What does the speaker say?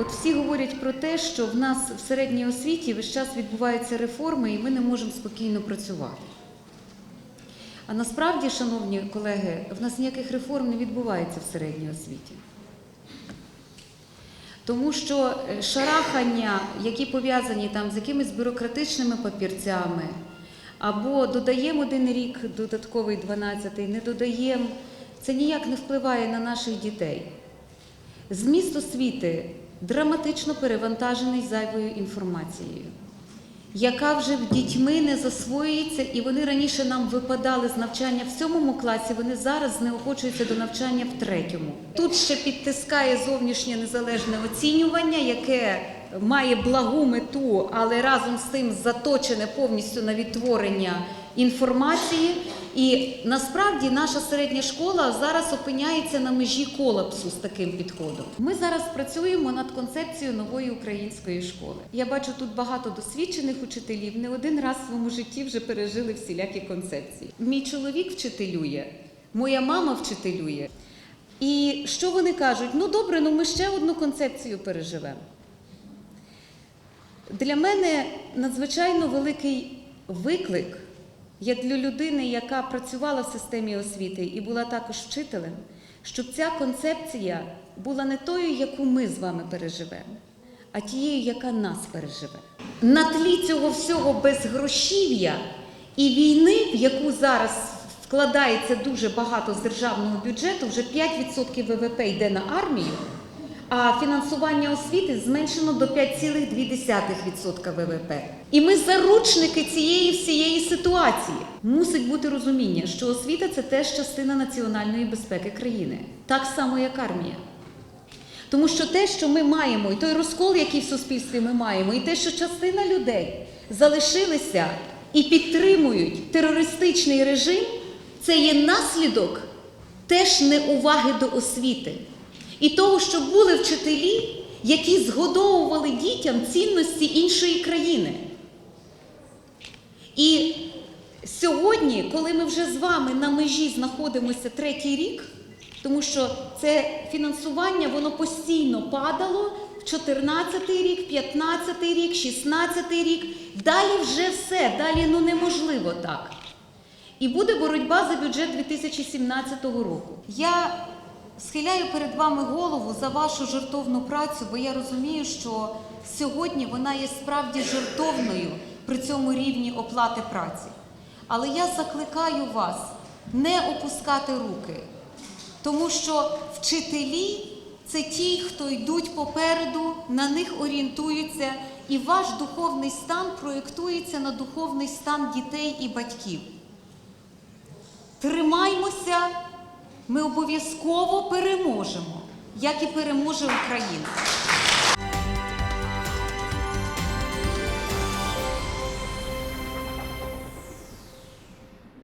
От всі говорять про те, що в нас в середній освіті весь час відбуваються реформи, і ми не можемо спокійно працювати. А насправді, шановні колеги, в нас ніяких реформ не відбувається в середній освіті. Тому що е, шарахання, які пов'язані там з якимись бюрократичними папірцями, або додаємо один рік додатковий 12-й, не додаємо, це ніяк не впливає на наших дітей. Зміст освіти драматично перевантажений зайвою інформацією, яка вже в дітьми не засвоюється, і вони раніше нам випадали з навчання в сьомому класі, вони зараз знеохочуються до навчання в третьому. Тут ще підтискає зовнішнє незалежне оцінювання, яке має благу мету, але разом з тим заточене повністю на відтворення інформації. І насправді наша середня школа зараз опиняється на межі колапсу з таким підходом. Ми зараз працюємо над концепцією нової української школи. Я бачу тут багато досвідчених учителів. Не один раз в своєму житті вже пережили всілякі концепції. Мій чоловік вчителює, моя мама вчителює. І що вони кажуть? Ну добре, ну ми ще одну концепцію переживемо. Для мене надзвичайно великий виклик як для людини, яка працювала в системі освіти і була також вчителем, щоб ця концепція була не тою, яку ми з вами переживемо, а тією, яка нас переживе. На тлі цього всього безгрошів'я і війни, в яку зараз вкладається дуже багато з державного бюджету, вже 5% ВВП йде на армію а фінансування освіти зменшено до 5,2% ВВП. І ми заручники цієї всієї ситуації. Мусить бути розуміння, що освіта це теж частина національної безпеки країни, так само як армія. Тому що те, що ми маємо, і той розкол, який в суспільстві ми маємо, і те, що частина людей залишилися і підтримують терористичний режим, це є наслідок теж неуваги до освіти. І того, що були вчителі, які згодовували дітям цінності іншої країни. І сьогодні, коли ми вже з вами на межі знаходимося третій рік, тому що це фінансування воно постійно падало в 14 рік, 15 рік, 16 рік. Далі вже все, далі ну неможливо так. І буде боротьба за бюджет 2017 року. Я схиляю перед вами голову за вашу жертовну працю, бо я розумію, що сьогодні вона є справді жертовною при цьому рівні оплати праці. Але я закликаю вас не опускати руки, тому що вчителі це ті, хто йдуть попереду, на них орієнтуються, і ваш духовний стан проєктується на духовний стан дітей і батьків. Тримаймося, ми обов'язково переможемо, як і переможе Україна.